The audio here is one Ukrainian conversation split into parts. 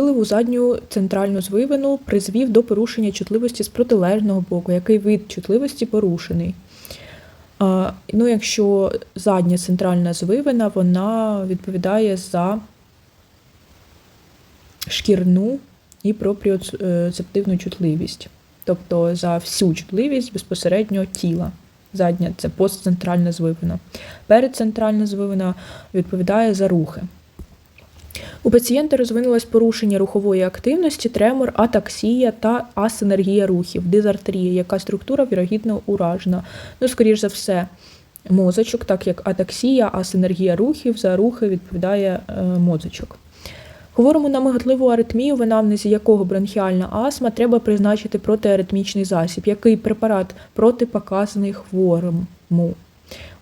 у задню центральну звивину призвів до порушення чутливості з протилежного боку, який вид чутливості порушений. Ну, якщо задня центральна звивина, вона відповідає за шкірну і пропріоцептивну чутливість, тобто за всю чутливість безпосередньо тіла. Задня це постцентральна звивина. Передцентральна звивина відповідає за рухи. У пацієнта розвинулось порушення рухової активності, тремор, атаксія та асинергія рухів, дизартрія, яка структура вірогідно уражена. Ну, скоріш за все, мозочок, так як атаксія, асинергія рухів, за рухи відповідає е, мозочок. Хворому на миготливу аритмію, в анамнезі якого бронхіальна астма, треба призначити протиаритмічний засіб, який препарат протипоказаний хворому.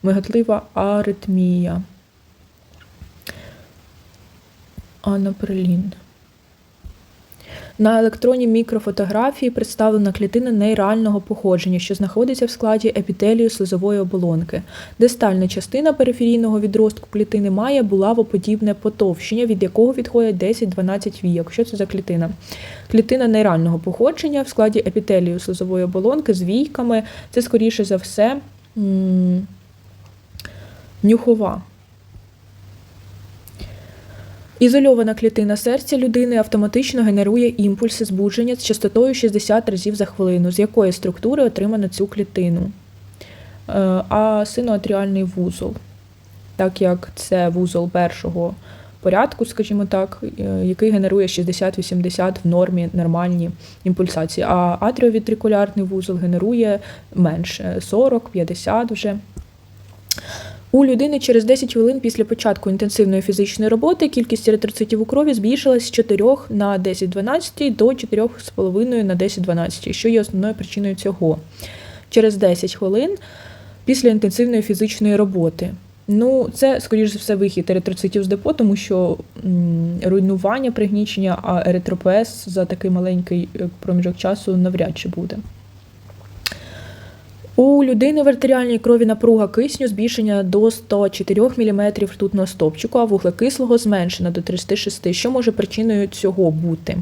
Миготлива аритмія. Анаприлін. На електронній мікрофотографії представлена клітина нейрального походження, що знаходиться в складі епітелію слизової оболонки. Дистальна частина периферійного відростку клітини має булавоподібне потовщення, від якого відходять 10-12 війок. Що це за клітина? Клітина нейрального походження в складі епітелію слизової оболонки з війками. Це, скоріше за все, нюхова. Ізольована клітина серця людини автоматично генерує імпульси збудження з частотою 60 разів за хвилину, з якої структури отримано цю клітину. Е, А синоатріальний вузол, так як це вузол першого порядку, скажімо так, е, який генерує 60-80 в нормі нормальні імпульсації. А атріовітрикулярний вузол генерує менше 40-50 вже. У людини через 10 хвилин після початку інтенсивної фізичної роботи кількість еритроцитів у крові збільшилась з 4 на 10-12 до 4,5 на 10-12, що є основною причиною цього. Через 10 хвилин після інтенсивної фізичної роботи. Ну, це, скоріш за все, вихід еритроцитів з депо, тому що м, руйнування, пригнічення, а еритропоез за такий маленький е, проміжок часу навряд чи буде. У людини в артеріальній крові напруга кисню збільшення до 104 мм ртутного стовпчику, а вуглекислого зменшена до 36, що може причиною цього бути.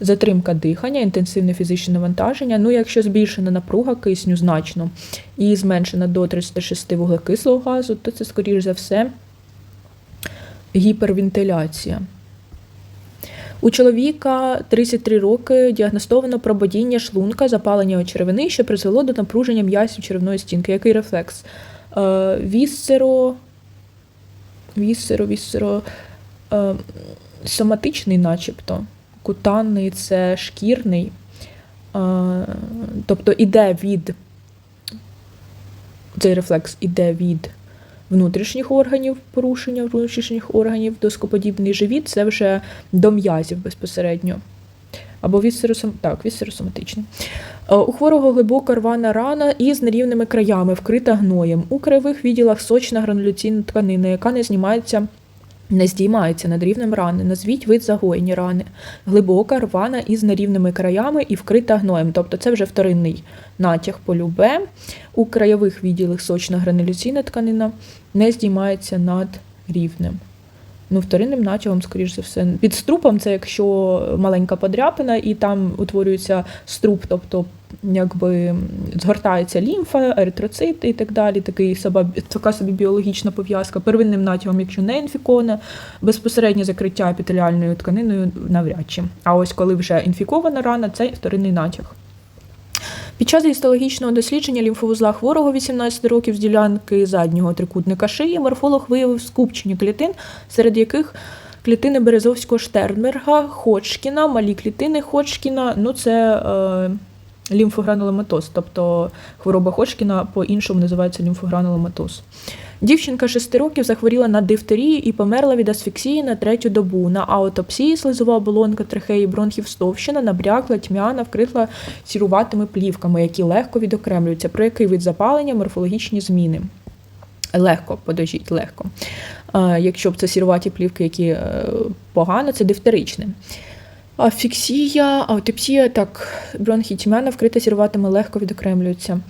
Затримка дихання, інтенсивне фізичне навантаження. Ну, якщо збільшена напруга кисню значно і зменшена до 36 вуглекислого газу, то це, скоріш за все, гіпервентиляція. У чоловіка 33 роки діагностовано прободіння шлунка, запалення очеревини, що призвело до напруження м'язів черевної стінки. Який рефлекс? Е, Вісцеро, вісцеро, вісцеро, е, соматичний, начебто. Кутанний це шкірний. Е, тобто іде від цей рефлекс іде від внутрішніх органів, порушення внутрішніх органів, доскоподібний живіт це вже до м'язів безпосередньо. Або вісеросом... так, вісцеросоматичний. Е, У хворого глибока рвана рана із нерівними краями, вкрита гноєм. У краєвих відділах сочна грануляційна тканина, яка не знімається. Не здіймається над рівнем рани. Назвіть вид загоєні рани. Глибока, рвана із нерівними краями і вкрита гноєм. Тобто це вже вторинний натяг полюбе. У краєвих відділах сочна грануляційна тканина не здіймається над рівнем. Ну, вторинним натягом, скоріш за все. Під струпом це якщо маленька подряпина, і там утворюється струп, тобто якби згортається лімфа, еритроцити і так далі. Такий соба, така собі біологічна пов'язка. Первинним натягом, якщо не інфіковане, безпосереднє закриття епітеліальною тканиною навряд чи. А ось коли вже інфікована рана, це вторинний натяг. Під час гістологічного дослідження лімфовузла хворого 18 років з ділянки заднього трикутника шиї морфолог виявив скупчення клітин, серед яких клітини Березовського Штернберга, Ходжкіна, малі клітини Ходжкіна, ну це е, лімфогранулематоз, тобто хвороба Ходжкіна по-іншому називається лімфогрануломатоз. Дівчинка 6 років захворіла на дифтерію і померла від асфіксії на третю добу. На аутопсії слизова оболонка трахеї бронхів стовщина, набрякла, тьмяна, вкритла сіруватими плівками, які легко відокремлюються. Про який вид запалення, морфологічні зміни. Легко, подожіть, легко. Якщо б це сіруваті плівки, які е, погано, це дифтеричне. Афіксія, аутопсія, так, бронхи тьмяна, вкрита сіруватими, легко відокремлюються.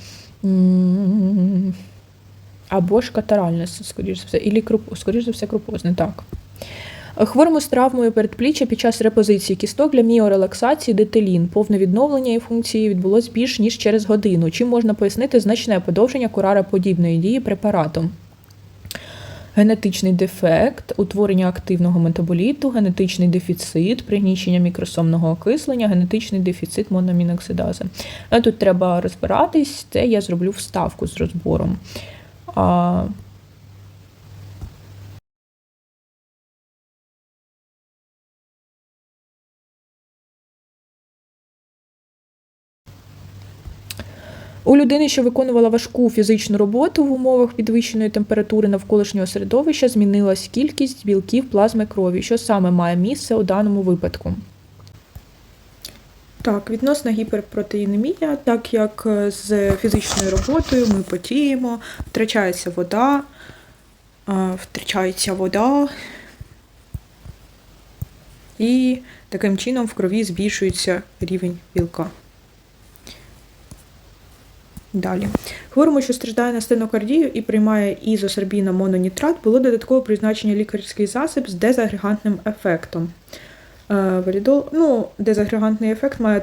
Або ж катаральне, скоріш за все, і скоріш за все, крупозне, так. Хворому з травмою передпліччя під час репозиції кісток для міорелаксації детелін. Повне відновлення і функції відбулось більш ніж через годину. Чим можна пояснити значне подовження курареподібної дії препарату? Генетичний дефект, утворення активного метаболіту, генетичний дефіцит, пригнічення мікросомного окислення, генетичний дефіцит мономіноксидази. Ну, Тут треба розбиратись, це я зроблю вставку з розбором. А, У людини, що виконувала важку фізичну роботу в умовах підвищеної температури навколишнього середовища, змінилась кількість білків плазми крові. Що саме має місце у даному випадку? Так, відносна гіперпротеїнемія, так як е, з фізичною роботою ми потіємо, втрачається вода, е, втрачається вода, і таким чином в крові збільшується рівень білка. Далі. Хворому, що страждає на стенокардію і приймає ізосорбіна мононітрат, було додатково призначення лікарський засіб з дезагрегантним ефектом. Е, Валідол, ну, дезагрегантний ефект має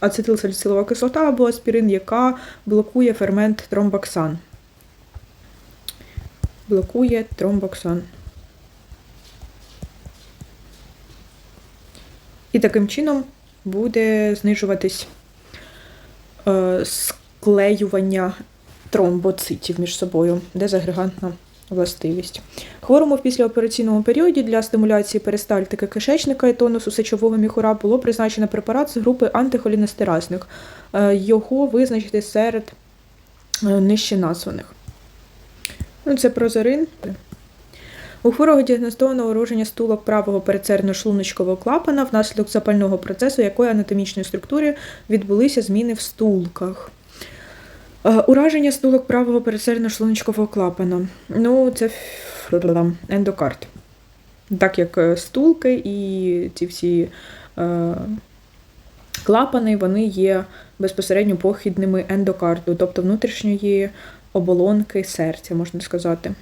ацетилсаліцилова кислота або аспірин, яка блокує фермент тромбоксан. Блокує тромбоксан. І таким чином буде знижуватись е, склеювання тромбоцитів між собою, дезагрегантна властивість. Хворому в післяопераційному періоді для стимуляції перистальтики кишечника і тонусу сечового міхура було призначено препарат з групи антихолінестеразних. Е, Його визначити серед е, нижче названих. Ну, це прозорин. У хворого діагностовано ураження стулок правого передсердно-шлуночкового клапана внаслідок запального процесу, якої анатомічної структури відбулися зміни в стулках. Е, Ураження стулок правого пересердно-шлуночкового клапана. Ну, це ендокард. Так як е, стулки і ці всі е, клапани, вони є безпосередньо похідними ендокарду, тобто внутрішньої оболонки серця, можна сказати.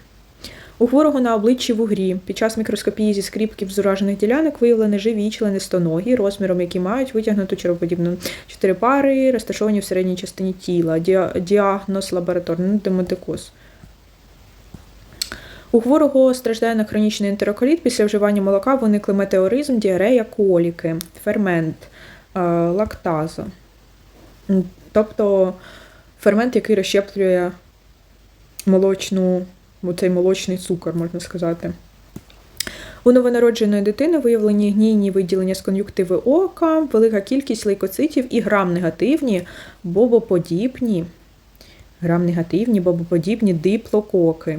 У хворого на обличчі вугрі під час мікроскопії зі скріпків з уражених ділянок виявлені живі членистоногі, розміром які мають витягнуту червоподібну чотири пари, розташовані в середній частині тіла. Діагноз лабораторний демодикоз. У хворого страждає на хронічний ентероколіт. Після вживання молока виникли метеоризм, діарея, коліки, фермент, е, лактаза. Тобто фермент, який розщеплює молочну, цей молочний цукор, можна сказати. У новонародженої дитини виявлені гнійні виділення з кон'юктиви ока, велика кількість лейкоцитів і грам-негативні, бобоподібні, грам-негативні, бобоподібні диплококи.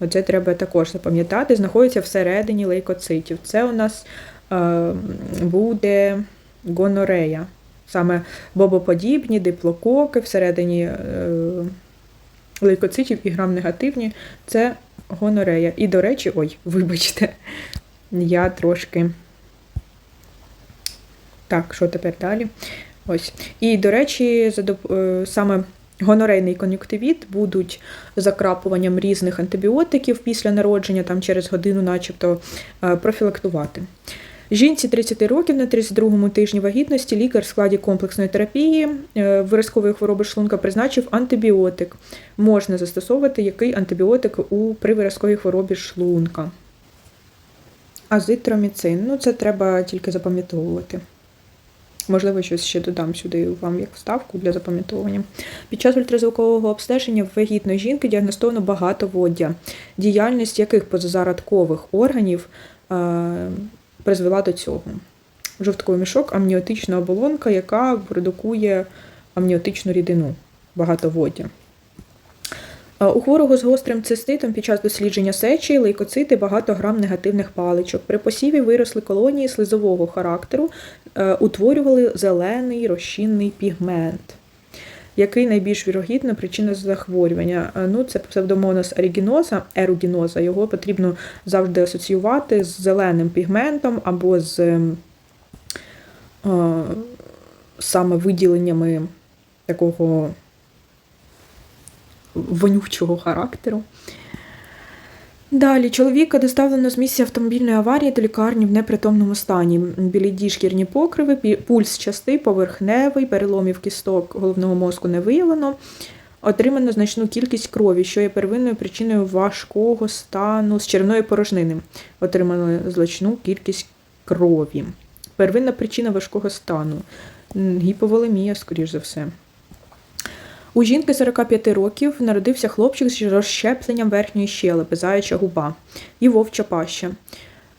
Оце треба також запам'ятати, знаходяться всередині лейкоцитів. Це у нас е, буде гонорея. Саме бобоподібні, диплококи всередині е, лейкоцитів і грам-негативні це гонорея. І, до речі, ой, вибачте, я трошки. Так, що тепер далі? Ось. І, до речі, е, саме гонорейний кон'юктивіт будуть закрапуванням різних антибіотиків після народження, там через годину, начебто, е, профілактувати. Жінці 30 років на 32-му тижні вагітності лікар в складі комплексної терапії е, виразкової хвороби шлунка призначив антибіотик. Можна застосовувати який антибіотик у при виразковій хворобі шлунка. Азитроміцин. Ну, це треба тільки запам'ятовувати. Можливо, щось ще додам сюди вам як вставку для запам'ятовування. Під час ультразвукового обстеження в вагітної жінки діагностовано багатоводдя, діяльність яких позазародкових органів е, призвела до цього. Жовтковий мішок, амніотична оболонка, яка продукує амніотичну рідину, багатоводдя. Е, У хворого з гострим циститом під час дослідження сечі лейкоцити багато грам негативних паличок. При посіві виросли колонії слизового характеру, е, утворювали зелений розчинний пігмент. Який найбільш вірогідна причина захворювання? Е, Ну, це псевдомонас ерігіноза, еругіноза. Його потрібно завжди асоціювати з зеленим пігментом або з ем, е, саме виділеннями такого вонючого характеру. Далі чоловіка доставлено з місця автомобільної аварії до лікарні в непритомному стані. Біліді шкірні покриви, пульс частий, поверхневий, переломів кісток головного мозку не виявлено. Отримано значну кількість крові, що є первинною причиною важкого стану з червної порожнини. Отримано значну кількість крові. Первинна причина важкого стану. Гіповолемія, скоріш за все. У жінки 45 років народився хлопчик з розщепленням верхньої щелепи, заяча губа і вовча паща.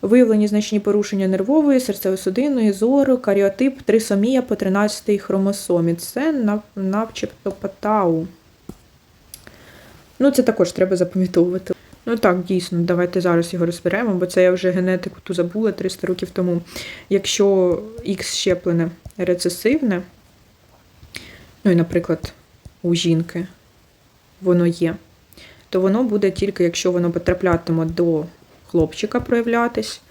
Виявлені значні порушення нервової, серцево-судинної, зору, каріотип, трисомія по 13-й хромосомі. Це начебто патау. Ну, це також треба запам'ятовувати. Ну так, дійсно, давайте зараз його розберемо, бо це я вже генетику ту забула 300 років тому. Якщо Х щеплене рецесивне, ну і, наприклад, у жінки воно є, то воно буде тільки, якщо воно потраплятиме до хлопчика проявлятись,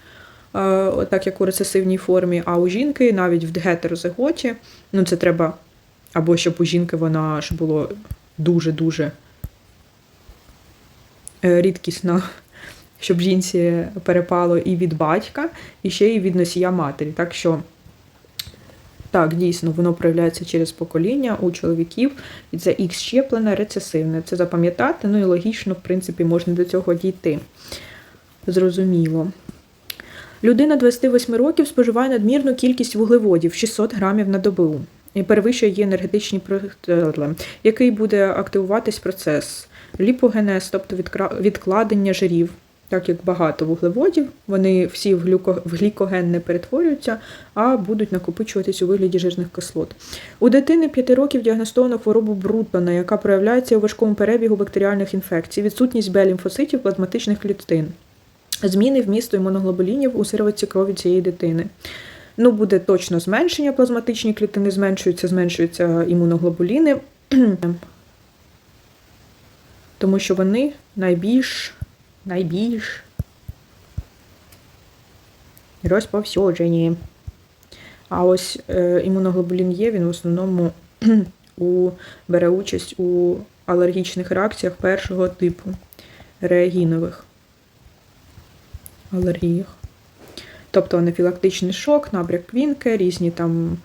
е, так як у рецесивній формі, а у жінки навіть в гетерозиготі, ну це треба, або щоб у жінки вона ж було дуже-дуже е, рідкісно, щоб жінці перепало і від батька, і ще й від носія матері. Так що так, дійсно, воно проявляється через покоління у чоловіків, і це Х щеплене, рецесивне. Це запам'ятати, ну і логічно, в принципі, можна до цього дійти. Зрозуміло. Людина 28 років споживає надмірну кількість вуглеводів 600 грамів на добу. І перевищує її енергетичні про- який буде активуватись процес ліпогенез, тобто відкладення жирів. Так як багато вуглеводів, вони всі в, глюко... в глікоген не перетворюються, а будуть накопичуватись у вигляді жирних кислот. У дитини 5 років діагностовано хворобу Брутмана, яка проявляється у важкому перебігу бактеріальних інфекцій, відсутність Б-лімфоцитів плазматичних клітин, зміни вмісту імуноглобулінів у сировиці крові цієї дитини. Ну, буде точно зменшення плазматичні клітини, зменшуються, зменшуються імуноглобуліни, тому що вони найбільш найбільш розповсюджені. А ось е, імуноглобулін Є, він в основному у, бере участь у алергічних реакціях першого типу реагінових алергіях. Тобто анафілактичний шок, набряк квінки, різні там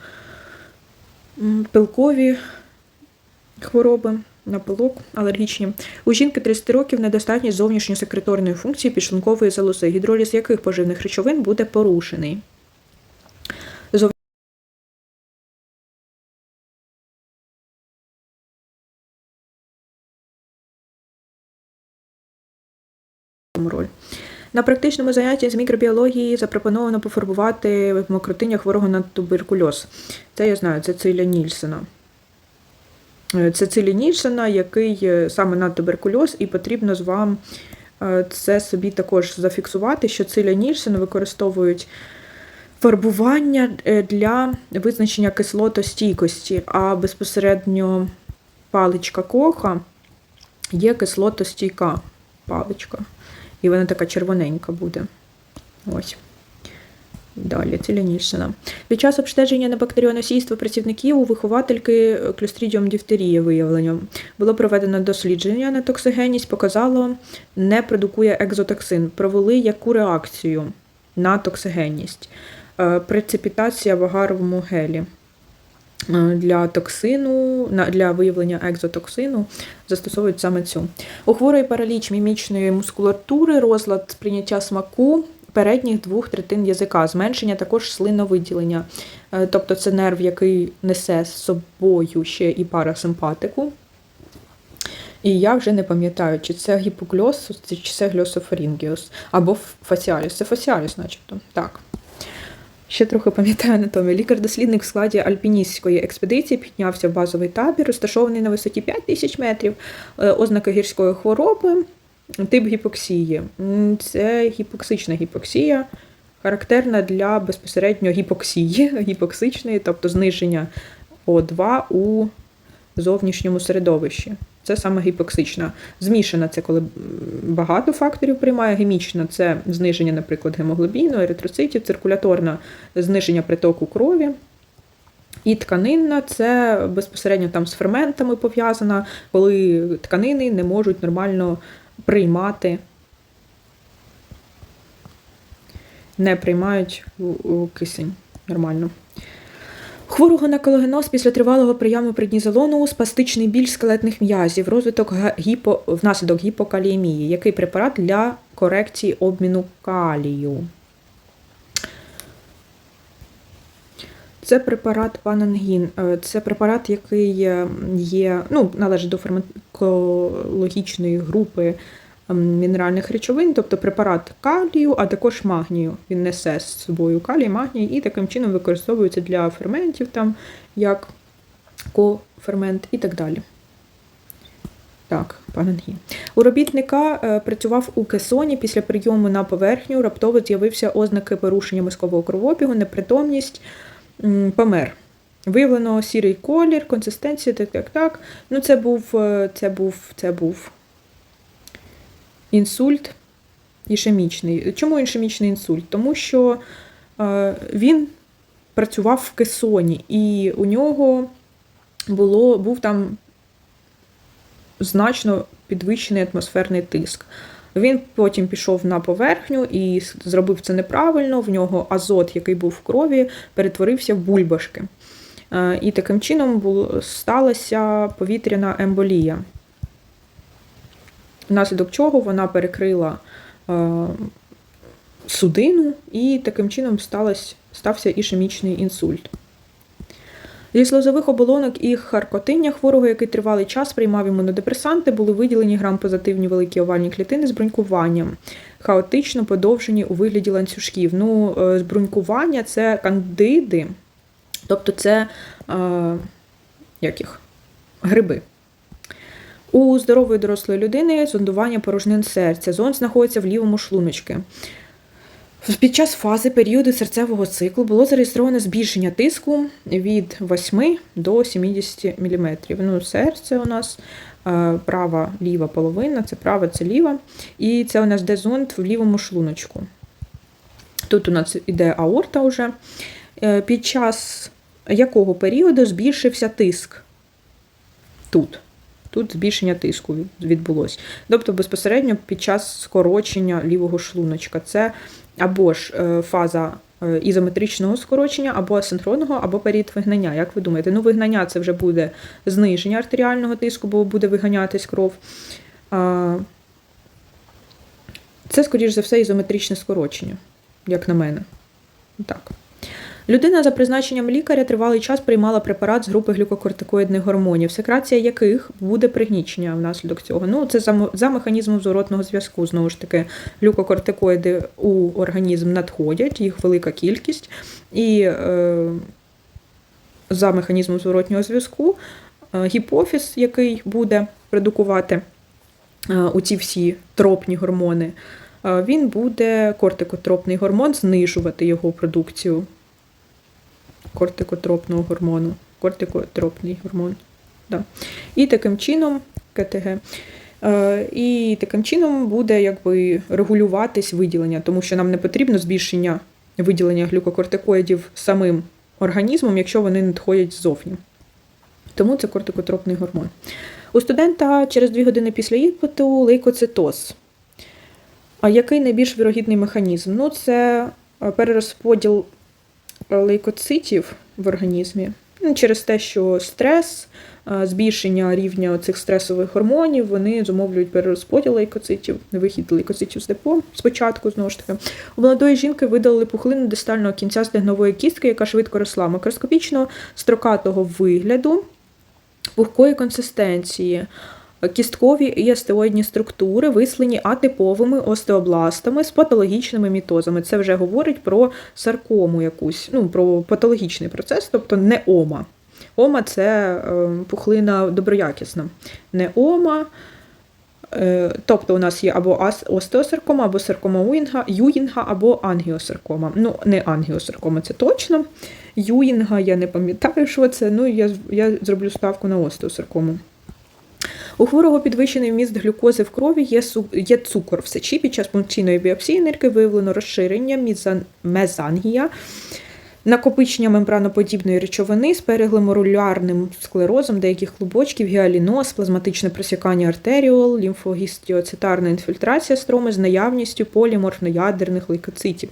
пилкові хвороби, напилок алергічні. У жінки 30 років недостатність зовнішньосекреторної функції підшлункової залози, гідроліз яких поживних речовин буде порушений. На практичному занятті з мікробіології запропоновано пофарбувати мокротиння хворого на туберкульоз. Це я знаю, це Циля Нільсена. Е, Це Цилі Нільсена, який е, саме на туберкульоз, і потрібно з вам е, це собі також зафіксувати, що Циля Нільсена використовують фарбування для визначення кислотостійкості, а безпосередньо паличка коха є кислотостійка паличка. І вона така червоненька буде. Ось. Далі, Целянішина. Під час обстеження на бактеріоносійство працівників у виховательки Clostridium дифтерії виявлено. Було проведено дослідження на токсигенність, показало, не продукує екзотоксин. Провели яку реакцію на токсигенність? Е, Прецепітація в агаровому гелі. Е, Для токсину, для виявлення екзотоксину застосовують саме цю. У хворої параліч мімічної мускулатури, розлад сприйняття смаку передніх двох третин язика, зменшення також слиновиділення. Е, Тобто це нерв, який несе з собою ще і парасимпатику. І я вже не пам'ятаю, чи це гіпокльоз, чи це гльософарінгіус, або фасіаліс. Це фасіаліс, начебто. Так. Ще трохи пам'ятаю анатомію. Лікар-дослідник в складі альпіністської експедиції піднявся в базовий табір, розташований на висоті 5 тисяч метрів, Е, ознаки гірської хвороби, тип гіпоксії. Це гіпоксична гіпоксія, характерна для безпосередньо гіпоксії, гіпоксичної, тобто зниження О2 у зовнішньому середовищі. Це саме гіпоксична. Змішана це коли багато факторів приймає. Гемічна це зниження, наприклад, гемоглобіну, еритроцитів, циркуляторна зниження притоку крові. І тканинна це безпосередньо там з ферментами пов'язана, коли тканини не можуть нормально приймати, не приймають кисень. Нормально. Хворого на кологеноз після тривалого прийому преднізолону спастичний біль скелетних м'язів, розвиток гіпо... внаслідок гіпокаліємії. Який препарат для корекції обміну калію? Це препарат панангін. Е, Це препарат, який е, є, ну, належить до фармакологічної групи мінеральних речовин, тобто препарат калію, а також магнію. Він несе з собою калій, магній і таким чином використовується для ферментів, там, як кофермент і так далі. Так, панангін. У робітника е, працював у кесоні після прийому на поверхню, раптово з'явився ознаки порушення мозкового кровообігу, непритомність, помер. Виявлено сірий колір, консистенція, так, так, так. Ну, це був, е, це був, це був інсульт ішемічний. Чому ішемічний інсульт? Тому що е, він працював в кесоні, і у нього було, був там значно підвищений атмосферний тиск. Він потім пішов на поверхню і зробив це неправильно. В нього азот, який був в крові, перетворився в бульбашки. Е, І таким чином сталася повітряна емболія, внаслідок чого вона перекрила е, судину, і таким чином сталося, стався ішемічний інсульт. Зі сльозових оболонок і харкотиння хворого, який тривалий час приймав імунодепресанти, були виділені грам-позитивні великі овальні клітини з брунькуванням, хаотично подовжені у вигляді ланцюжків. Ну, е, збрунькування це кандиди, тобто це е, як їх? гриби. У здорової дорослої людини зондування порожнин серця. Зонд знаходиться в лівому шлуночці. Під час фази періоду серцевого циклу було зареєстровано збільшення тиску від 8 до 70 мм. Ну, серце у нас е, права ліва половина, це права, це ліва. І це у нас де зонд в лівому шлуночку. Тут у нас іде аорта вже. Е, Під час якого періоду збільшився тиск? Тут. Тут збільшення тиску від- відбулось. Тобто безпосередньо під час скорочення лівого шлуночка. Це або ж е, фаза е, ізометричного скорочення, або асинхронного, або період вигнання. Як ви думаєте? Ну, вигнання це вже буде зниження артеріального тиску, бо буде виганятись кров. Це, скоріш за все, ізометричне скорочення, як на мене. Так. Людина за призначенням лікаря тривалий час приймала препарат з групи глюкокортикоїдних гормонів, секрація яких буде пригнічення внаслідок цього. Ну, це за, за механізмом зворотного зв'язку. Знову ж таки, глюкокортикоїди у організм надходять, їх велика кількість, і е, за механізмом зворотнього зв'язку е, гіпофіз, який буде продукувати е, оці всі тропні гормони, е, він буде кортикотропний гормон знижувати його продукцію кортикотропного гормону. Кортикотропний гормон. Да. І таким чином КТГ. Е, І таким чином буде якби регулюватись виділення, тому що нам не потрібно збільшення виділення глюкокортикоїдів самим організмом, якщо вони надходять ззовні. Тому це кортикотропний гормон. У студента через 2 години після іспиту лейкоцитоз. А який найбільш вірогідний механізм? Ну, це е, перерозподіл лейкоцитів в організмі Ну, через те, що стрес, збільшення рівня цих стресових гормонів, вони зумовлюють перерозподіл лейкоцитів, вихід лейкоцитів з депо спочатку, знову ж таки. У молодої жінки видалили пухлину дистального кінця стегнової кістки, яка швидко росла макроскопічно строкатого вигляду, пухкої консистенції. Кісткові і остеоїдні структури вислені атиповими остеобластами з патологічними мітозами. Це вже говорить про саркому якусь, ну, про патологічний процес, тобто не ома. Ома це е, пухлина доброякісна. Не ома. Е, тобто у нас є або остеосаркома, або саркома Уїнга, Юїнга, або ангіосаркома. Ну, не ангіосаркома, це точно. Юїнга, я не пам'ятаю, що це. Ну, я, я зроблю ставку на остеосаркому. У хворого підвищений вміст глюкози в крові є, є цукор в сечі. Під час функційної біопсії нирки виявлено розширення мізан- мезангія. накопичення мембраноподібної речовини з перегломерулярним склерозом деяких клубочків, гіаліноз, плазматичне просякання артеріол, лімфогістіоцитарна інфільтрація строми з наявністю поліморфноядерних лейкоцитів,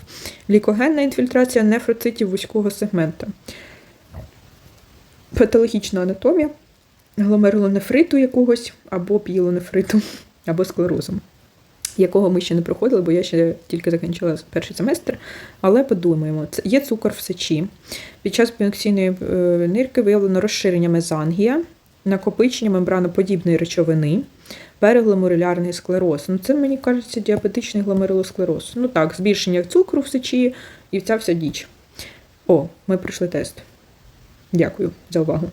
лікогенна інфільтрація нефроцитів вузького сегмента, патологічна анатомія, гломерулонефриту якогось або пілонефриту, або склерозом якого ми ще не проходили, бо я ще тільки закінчила перший семестр. Але подумаємо, це є цукор в сечі. Під час біоксійної е, нирки виявлено розширення мезангія, накопичення мембраноподібної речовини, перегломерулярний склероз. Ну, це, мені кажеться, діабетичний гломерулосклероз. Ну так, збільшення цукру в сечі і ця вся діч. О, ми пройшли тест. Дякую за увагу.